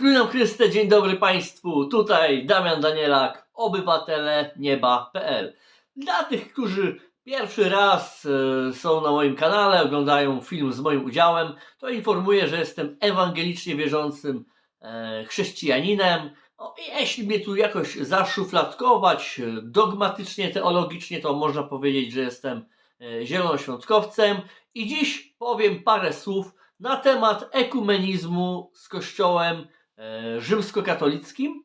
Nam Chryste, dzień dobry Państwu. Tutaj Damian Danielak, obywatele nieba.pl. Dla tych, którzy pierwszy raz e, są na moim kanale, oglądają film z moim udziałem, to informuję, że jestem ewangelicznie wierzącym e, chrześcijaninem. No, jeśli mnie tu jakoś zaszufladkować e, dogmatycznie, teologicznie, to można powiedzieć, że jestem zielonoświątkowcem. I dziś powiem parę słów na temat ekumenizmu z Kościołem rzymskokatolickim,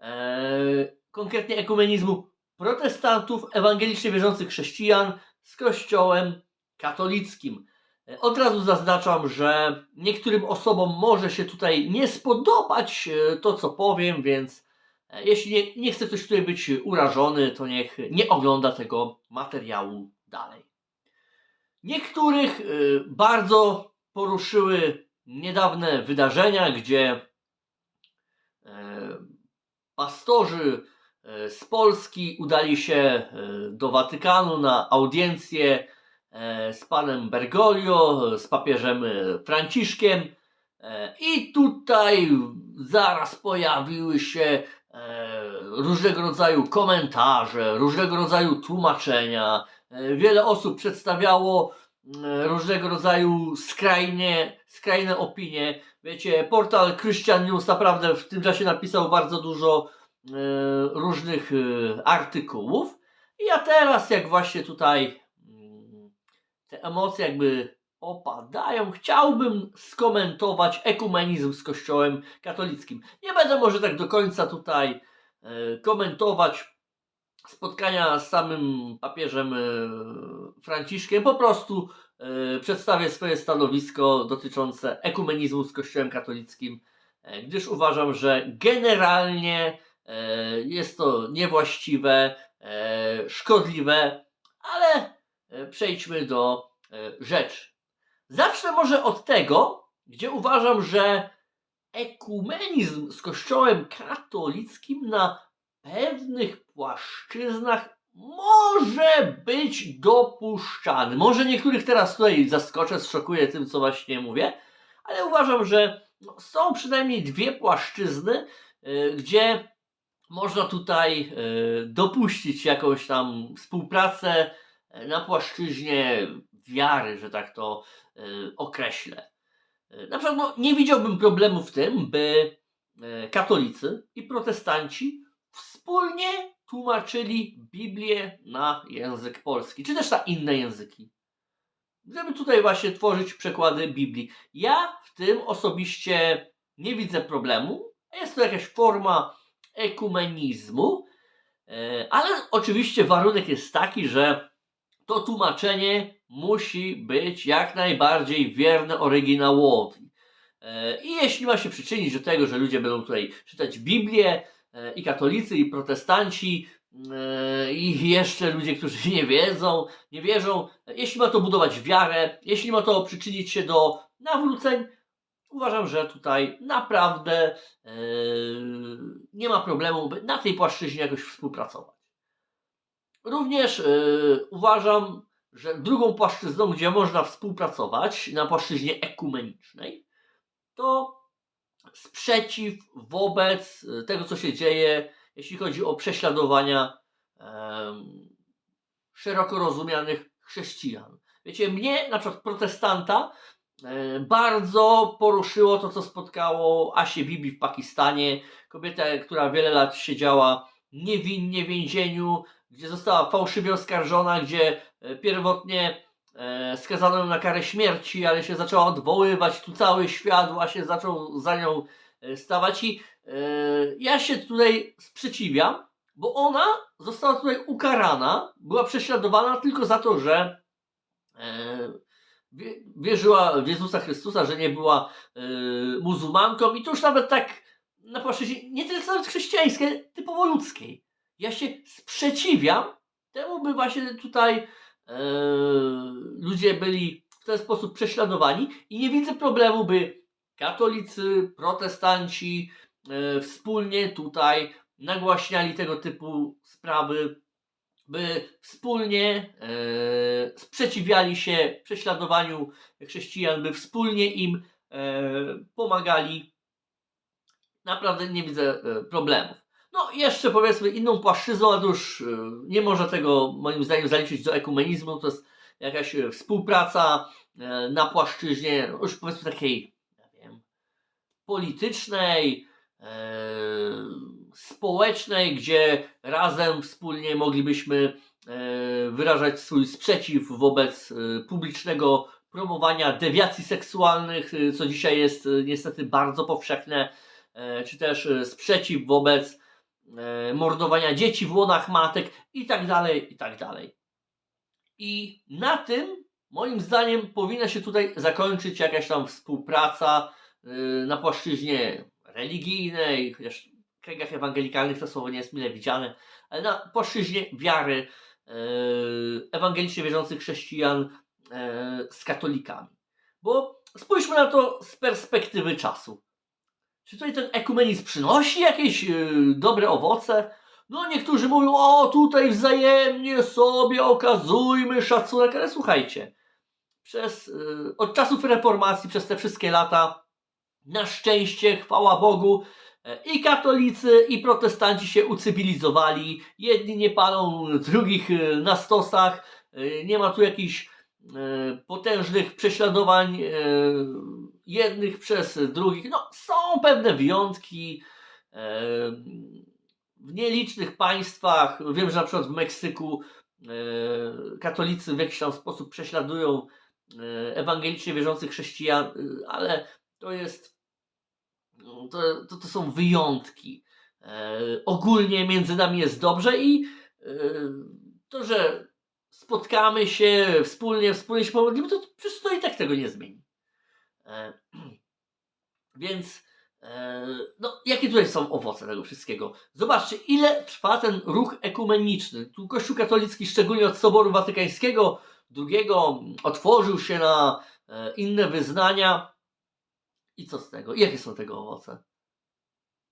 e, konkretnie ekumenizmu protestantów, ewangelicznie wierzących chrześcijan z Kościołem katolickim. E, Od razu zaznaczam, że niektórym osobom może się tutaj nie spodobać e, to, co powiem, więc e, jeśli nie, nie chce ktoś tutaj być urażony, to niech nie ogląda tego materiału dalej. Niektórych e, bardzo poruszyły niedawne wydarzenia, gdzie e, pastorzy e, z Polski udali się e, do Watykanu na audiencję e, z panem Bergoglio, z papieżem e, Franciszkiem. E, I tutaj zaraz pojawiły się e, różnego rodzaju komentarze, różnego rodzaju tłumaczenia. E, Wiele osób przedstawiało e, różnego rodzaju skrajnie, skrajne opinie. Wiecie, portal Christian News naprawdę w tym czasie napisał bardzo dużo e, różnych e, artykułów. I ja teraz, jak właśnie tutaj mm, te emocje jakby opadają, chciałbym skomentować ekumenizm z Kościołem katolickim. Nie będę może tak do końca tutaj e, komentować spotkania z samym papieżem Franciszkiem. Po prostu przedstawię swoje stanowisko dotyczące ekumenizmu z Kościołem katolickim, e, gdyż uważam, że generalnie e, jest to niewłaściwe, e, szkodliwe, ale e, przejdźmy do e, rzeczy. Zacznę może od tego, gdzie uważam, że ekumenizm z Kościołem katolickim na pewnych płaszczyznach może być dopuszczany. Może niektórych teraz tutaj zaskoczę, zszokuję tym, co właśnie mówię, ale uważam, że no, są przynajmniej dwie płaszczyzny, y, gdzie można tutaj y, dopuścić jakąś tam współpracę y, na płaszczyźnie wiary, że tak to określę. Na przykład no, nie widziałbym problemu w tym, by katolicy i protestanci wspólnie tłumaczyli Biblię na język polski, czy też na inne języki. Żeby tutaj właśnie tworzyć przekłady Biblii. Ja w tym osobiście nie widzę problemu. Jest to jakaś forma ekumenizmu, e, ale oczywiście warunek jest taki, że to tłumaczenie musi być jak najbardziej wierne oryginałowi. E, I jeśli ma się przyczynić do tego, że ludzie będą tutaj czytać Biblię, i katolicy, i protestanci, e, i jeszcze ludzie, którzy nie wiedzą, nie wierzą, jeśli ma to budować wiarę, jeśli ma to przyczynić się do nawróceń, uważam, że tutaj naprawdę e, nie ma problemu, by na tej płaszczyźnie jakoś współpracować. Również e, uważam, że drugą płaszczyzną, gdzie można współpracować na płaszczyźnie ekumenicznej, to sprzeciw wobec e, tego, co się dzieje, jeśli chodzi o prześladowania em, szeroko rozumianych chrześcijan. Wiecie, mnie, na przykład protestanta, e, bardzo poruszyło to, co spotkało Asię Bibi w Pakistanie. Kobietę, która wiele lat siedziała niewinnie w więzieniu, gdzie została fałszywie oskarżona, gdzie e, pierwotnie skazano ją na karę śmierci, ale się zaczęła odwoływać, tu cały świat właśnie zaczął za nią e, stawać i e, ja się tutaj sprzeciwiam, bo ona została tutaj ukarana, była prześladowana tylko za to, że e, wie- wierzyła w Jezusa Chrystusa, że nie była e, muzułmanką i to już nawet tak na płaszczyźnie nie tyle nawet chrześcijańskiej, typowo ludzkiej. Ja się sprzeciwiam temu, by właśnie tutaj e, ludzie byli w ten sposób prześladowani i nie widzę problemu, by katolicy, protestanci e, wspólnie tutaj nagłaśniali tego typu sprawy, by wspólnie e, sprzeciwiali się prześladowaniu chrześcijan, by wspólnie im e, pomagali naprawdę nie widzę e, problemów. No jeszcze powiedzmy inną płaszczyzną, a już e, nie można tego moim zdaniem zaliczyć do ekumenizmu, to jest jakaś e, współpraca e, na płaszczyźnie no już powiedzmy takiej, wiem, politycznej, społecznej, gdzie razem wspólnie moglibyśmy wyrażać swój sprzeciw wobec publicznego promowania dewiacji seksualnych, co dzisiaj jest niestety bardzo powszechne, czy też sprzeciw wobec mordowania dzieci w łonach matek i tak dalej, i tak dalej. I na tym, moim zdaniem, powinna się tutaj zakończyć jakaś tam współpraca e, na płaszczyźnie religijnej, chociaż w kręgach ewangelikalnych to słowo nie jest mile widziane, ale na płaszczyźnie wiary e, ewangelicznie wierzących chrześcijan e, z katolikami. Bo spójrzmy na to z perspektywy czasu. Czy tutaj ten ekumenizm przynosi jakieś e, dobre owoce? No niektórzy mówią, o tutaj wzajemnie sobie okazujmy szacunek, ale słuchajcie, przez, e, od czasów reformacji, przez te wszystkie lata, na szczęście, chwała Bogu, e, i katolicy, i protestanci się ucywilizowali. Jedni nie palą drugich e, na stosach. E, Nie ma tu jakichś potężnych prześladowań e, jednych przez drugich. No, są pewne wyjątki. e, W nielicznych państwach, wiem, że na przykład w Meksyku e, katolicy w jakiś tam sposób prześladują e, ewangelicznie wierzących chrześcijan, e, ale to jest to, to, to są wyjątki. E, ogólnie między nami jest dobrze i e, to, że spotkamy się wspólnie, wspólnie się pomodlimy, to, przecież to i tak tego nie zmieni. E, więc e, no, jakie tutaj są owoce tego wszystkiego? Zobaczcie, ile trwa ten ruch ekumeniczny. Tu Kościół katolicki, szczególnie od Soboru Watykańskiego II, otworzył się na e, inne wyznania. I co z tego? I jakie są tego owoce?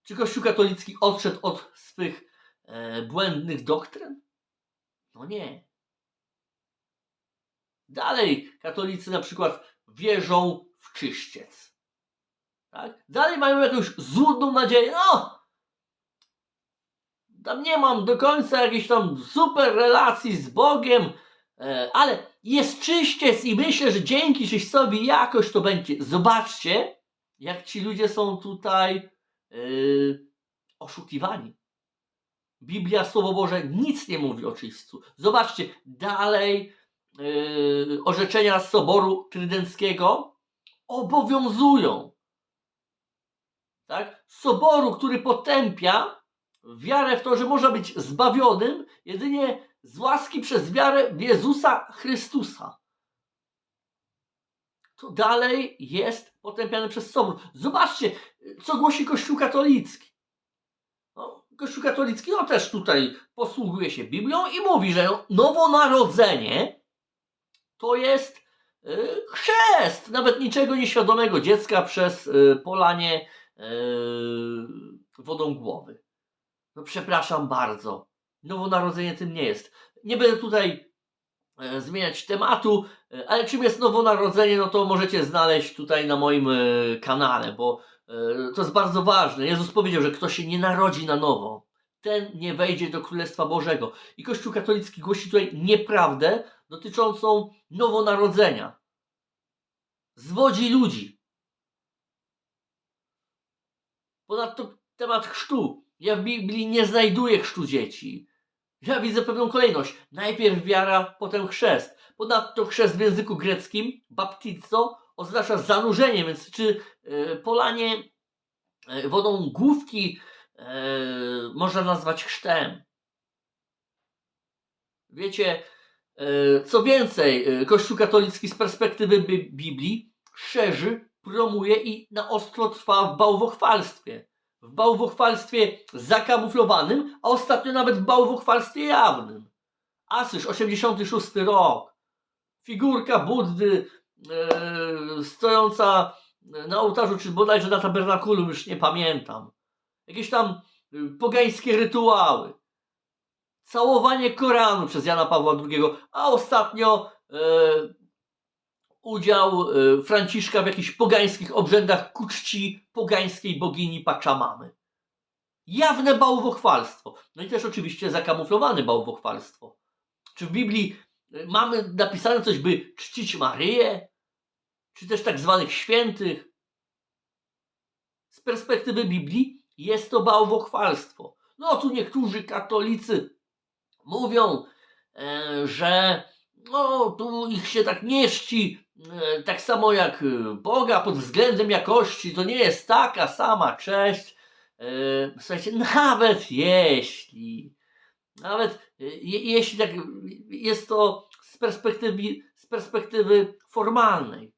Czy Kościół katolicki odszedł od swych e, błędnych doktryn? No nie. Dalej katolicy na przykład wierzą w czyściec. Tak? Dalej mają jakąś złudną nadzieję. No! Tam nie mam do końca jakiejś tam super relacji z Bogiem, e, ale jest czyściec i myślę, że dzięki czyścowi jakoś to będzie. Zobaczcie, jak ci ludzie są tutaj yy, oszukiwani. Biblia, Słowo Boże, nic nie mówi o czyśćcu. Zobaczcie, dalej orzeczenia z Soboru Trydenckiego obowiązują. Tak? Soboru, który potępia wiarę w to, że można być zbawionym jedynie z łaski przez wiarę w Jezusa Chrystusa to dalej jest potępiane przez Sobór. Zobaczcie, co głosi Kościół katolicki. No, Kościół katolicki no, też tutaj posługuje się Biblią i mówi, że nowonarodzenie to jest y, chrzest nawet niczego nieświadomego dziecka przez y, polanie y, wodą głowy. No przepraszam bardzo. Nowonarodzenie tym nie jest. Nie będę tutaj e, zmieniać tematu, e, ale czym jest nowonarodzenie, no to możecie znaleźć tutaj na moim e, kanale, bo to jest bardzo ważne. Jezus powiedział, że kto się nie narodzi na nowo, ten nie wejdzie do Królestwa Bożego. I Kościół katolicki głosi tutaj nieprawdę dotyczącą nowonarodzenia. Zwodzi ludzi. Ponadto temat chrztu. Ja w Biblii nie znajduję chrztu dzieci. Ja widzę pewną kolejność. Najpierw wiara, potem chrzest. Ponadto chrzest w języku greckim, baptizo, oznacza zanurzenie, więc czy e, polanie e, wodą główki e, można nazwać chrztem? Wiecie, co więcej, e, Kościół katolicki z perspektywy Bi- Biblii szerzy, promuje i na ostro trwa w bałwochwalstwie. W bałwochwalstwie zakamuflowanym, a ostatnio nawet w bałwochwalstwie jawnym. Asyż, 86 rok. Figurka Buddy e, stojąca na ołtarzu, czy bodajże na tabernakulum, już nie pamiętam. Jakieś tam e, pogańskie rytuały. Całowanie Koranu przez Jana Pawła II, a ostatnio e, udział y, Franciszka w jakichś pogańskich obrzędach ku czci pogańskiej bogini Paczamamy. Jawne bałwochwalstwo. No i też oczywiście zakamuflowane bałwochwalstwo. Czy w Biblii y, mamy napisane coś, by czcić Maryję? Czy też tak zwanych świętych? Z perspektywy Biblii jest to bałwochwalstwo. No tu niektórzy katolicy mówią, e, że no tu ich się tak nie czci, e, tak samo jak e, Boga pod względem jakości, to nie jest taka sama cześć. Słuchajcie, nawet jeśli, nawet je, jeśli tak jest to z perspektywy, z perspektywy formalnej,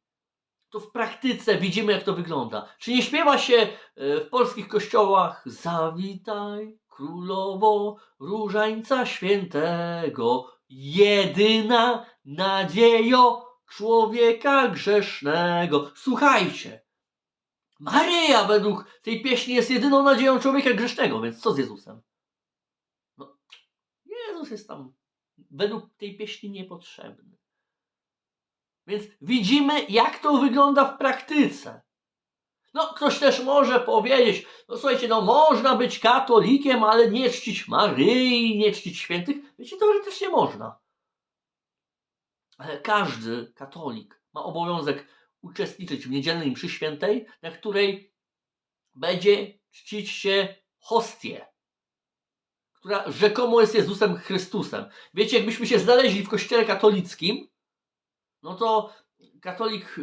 to w praktyce widzimy, jak to wygląda. Czy nie śpiewa się w polskich kościołach Zawitaj królowo różańca świętego, jedyna nadziejo człowieka grzesznego. Słuchajcie, Maryja według tej pieśni jest jedyną nadzieją człowieka grzesznego, więc co z Jezusem? No, Jezus jest tam według tej pieśni niepotrzebny. Więc widzimy, jak to wygląda w praktyce. No, ktoś też może powiedzieć, no słuchajcie, no można być katolikiem, ale nie czcić Maryi, nie czcić świętych. Wiecie, teoretycznie można. Ale każdy katolik ma obowiązek uczestniczyć w niedzielnej mszy świętej, na której będzie czcić się hostię, która rzekomo jest Jezusem Chrystusem. Wiecie, jakbyśmy się znaleźli w kościele katolickim, no to katolik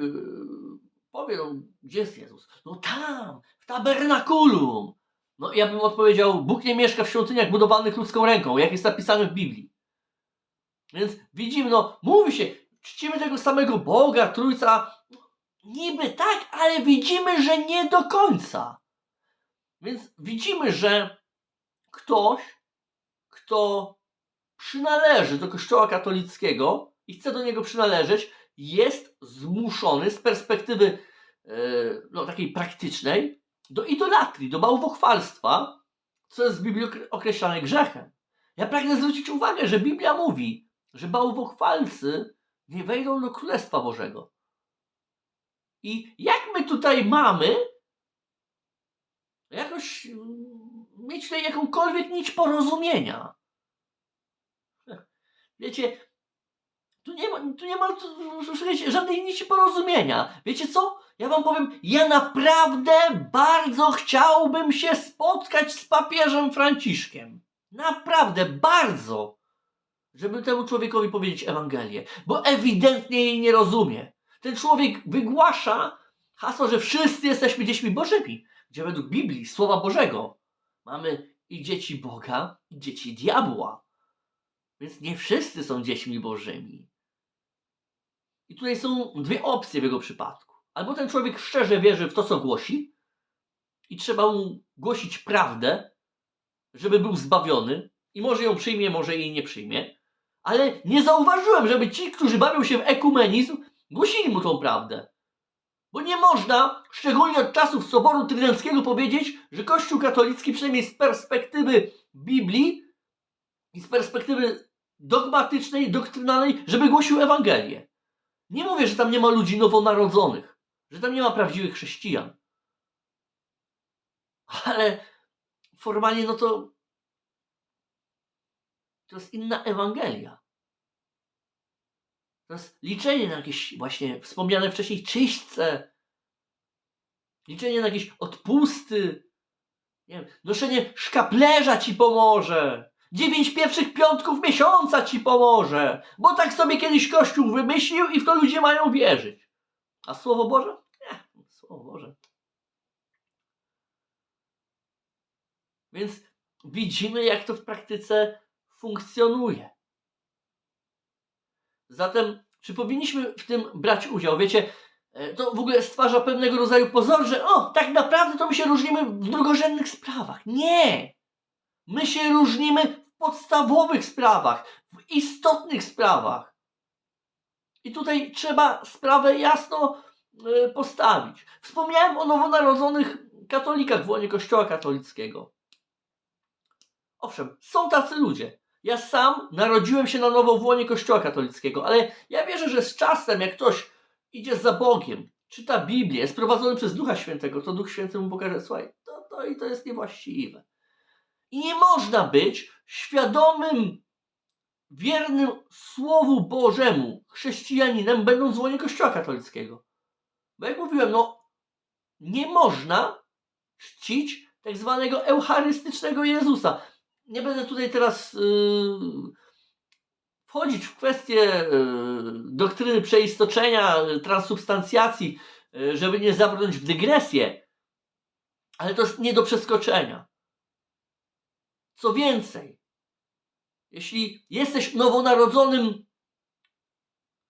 powie, no, gdzie jest Jezus? No tam, w tabernakulum. No ja bym odpowiedział, Bóg nie mieszka w świątyniach budowanych ludzką ręką, jak jest napisane w Biblii. Więc widzimy, no mówi się, czcimy tego samego Boga, Trójca. Niby tak, ale widzimy, że nie do końca. Więc widzimy, że ktoś, kto przynależy do Kościoła katolickiego i chce do niego przynależeć, jest zmuszony z perspektywy e, no, takiej praktycznej do idolatrii, do bałwochwalstwa, co jest w Biblii okre- określane grzechem. Ja pragnę zwrócić uwagę, że Biblia mówi, że bałwochwalcy nie wejdą do Królestwa Bożego. I jak my tutaj mamy jakoś mieć tutaj jakąkolwiek nić porozumienia? Wiecie, tu nie ma, tu nie ma słuchajcie, żadnej nici porozumienia. Wiecie co? Ja wam powiem, ja naprawdę bardzo chciałbym się spotkać z papieżem Franciszkiem. Naprawdę, bardzo. Żeby temu człowiekowi powiedzieć Ewangelię. Bo ewidentnie jej nie rozumie. Ten człowiek wygłasza hasło, że wszyscy jesteśmy dziećmi Bożymi. Gdzie według Biblii, Słowa Bożego, mamy i dzieci Boga, i dzieci diabła. Więc nie wszyscy są dziećmi Bożymi. I tutaj są dwie opcje w jego przypadku. Albo ten człowiek szczerze wierzy w to, co głosi, i trzeba mu głosić prawdę, żeby był zbawiony, i może ją przyjmie, może jej nie przyjmie. Ale nie zauważyłem, żeby ci, którzy bawią się w ekumenizm, głosili mu tą prawdę. Bo nie można, szczególnie od czasów Soboru Trydenckiego, powiedzieć, że Kościół katolicki, przynajmniej z perspektywy Biblii i z perspektywy dogmatycznej, doktrynalnej, żeby głosił Ewangelię. Nie mówię, że tam nie ma ludzi nowonarodzonych, że tam nie ma prawdziwych chrześcijan. Ale formalnie, no to to jest inna Ewangelia. To jest liczenie na jakieś właśnie wspomniane wcześniej czyśćce, liczenie na jakieś odpusty, nie wiem, noszenie szkaplerza ci pomoże. Dziewięć pierwszych piątków miesiąca ci pomoże, bo tak sobie kiedyś Kościół wymyślił i w to ludzie mają wierzyć. A Słowo Boże? Nie, Słowo Boże. Więc widzimy, jak to w praktyce funkcjonuje. Zatem, czy powinniśmy w tym brać udział? Wiecie, e, to w ogóle stwarza pewnego rodzaju pozor, że o, tak naprawdę to my się różnimy w drugorzędnych sprawach. Nie! My się różnimy podstawowych sprawach, w istotnych sprawach. I tutaj trzeba sprawę jasno e, postawić. Wspomniałem o nowonarodzonych katolikach w łonie Kościoła katolickiego. Owszem, są tacy ludzie. Ja sam narodziłem się na nowo w łonie Kościoła katolickiego, ale ja wierzę, że z czasem, jak ktoś idzie za Bogiem, czyta Biblię, jest prowadzony przez Ducha Świętego, to Duch Święty mu pokaże, słuchaj, to, to i to jest niewłaściwe. I nie można być świadomym, wiernym Słowu Bożemu chrześcijaninem, będąc w łonie Kościoła katolickiego. Bo jak mówiłem, no nie można czcić tak zwanego eucharystycznego Jezusa. Nie będę tutaj teraz yy, wchodzić w kwestię yy, doktryny przeistoczenia, yy, transubstancjacji, yy, żeby nie zabrnąć w dygresję, ale to jest nie do przeskoczenia. Co więcej, jeśli jesteś nowonarodzonym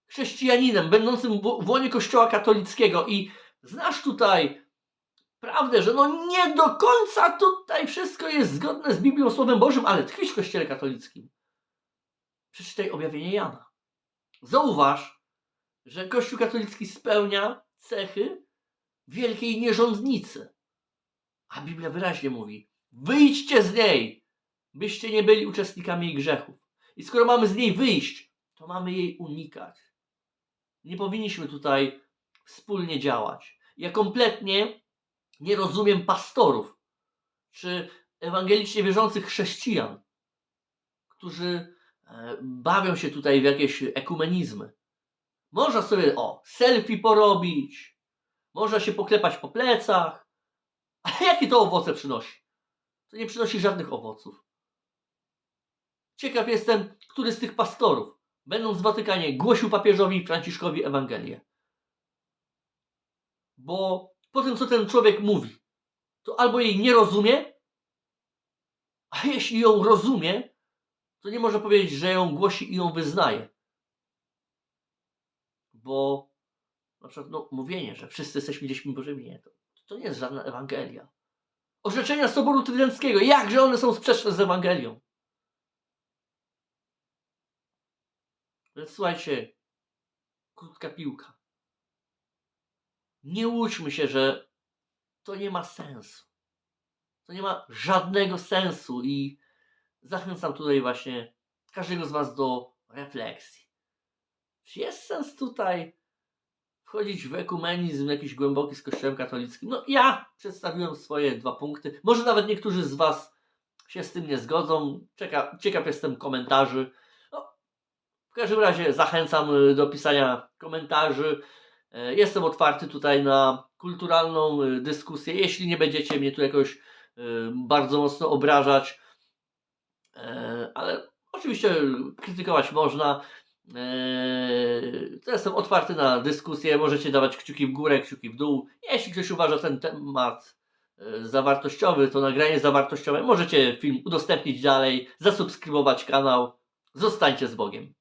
chrześcijaninem, będącym w łonie Kościoła katolickiego i znasz tutaj prawdę, że no nie do końca tutaj wszystko jest zgodne z Biblią, Słowem Bożym, ale tkwisz w Kościele katolickim. Przeczytaj objawienie Jana. Zauważ, że Kościół katolicki spełnia cechy wielkiej nierządnicy. A Biblia wyraźnie mówi: wyjdźcie z niej, byście nie byli uczestnikami jej grzechów. I skoro mamy z niej wyjść, to mamy jej unikać. Nie powinniśmy tutaj wspólnie działać. Ja kompletnie nie rozumiem pastorów czy ewangelicznie wierzących chrześcijan, którzy e, bawią się tutaj w jakieś ekumenizmy. Można sobie, o, selfie porobić, można się poklepać po plecach, ale jakie to owoce przynosi? To nie przynosi żadnych owoców. Ciekaw jestem, który z tych pastorów, będąc w Watykanie, głosił papieżowi Franciszkowi Ewangelię. Bo po tym, co ten człowiek mówi, to albo jej nie rozumie, a jeśli ją rozumie, to nie może powiedzieć, że ją głosi i ją wyznaje. Bo na przykład no, mówienie, że wszyscy jesteśmy dziećmi Bożymi, nie, to, to nie jest żadna Ewangelia. Orzeczenia Soboru Trydenckiego, jakże one są sprzeczne z Ewangelią. Więc słuchajcie, krótka piłka. Nie łudźmy się, że to nie ma sensu. To nie ma żadnego sensu i zachęcam tutaj właśnie każdego z Was do refleksji. Czy jest sens tutaj wchodzić w ekumenizm jakiś głęboki z Kościołem katolickim? No ja przedstawiłem swoje dwa punkty. Może nawet niektórzy z Was się z tym nie zgodzą. Ciekaw jestem komentarzy. W każdym razie zachęcam y, do pisania komentarzy. E, Jestem otwarty tutaj na kulturalną y, dyskusję. Jeśli nie będziecie mnie tu jakoś bardzo mocno obrażać, e, ale oczywiście krytykować można. E, To jestem otwarty na dyskusję. Możecie dawać kciuki w górę, kciuki w dół. Jeśli ktoś uważa ten temat e, zawartościowy, to nagranie zawartościowe, możecie film udostępnić dalej, zasubskrybować kanał. Zostańcie z Bogiem.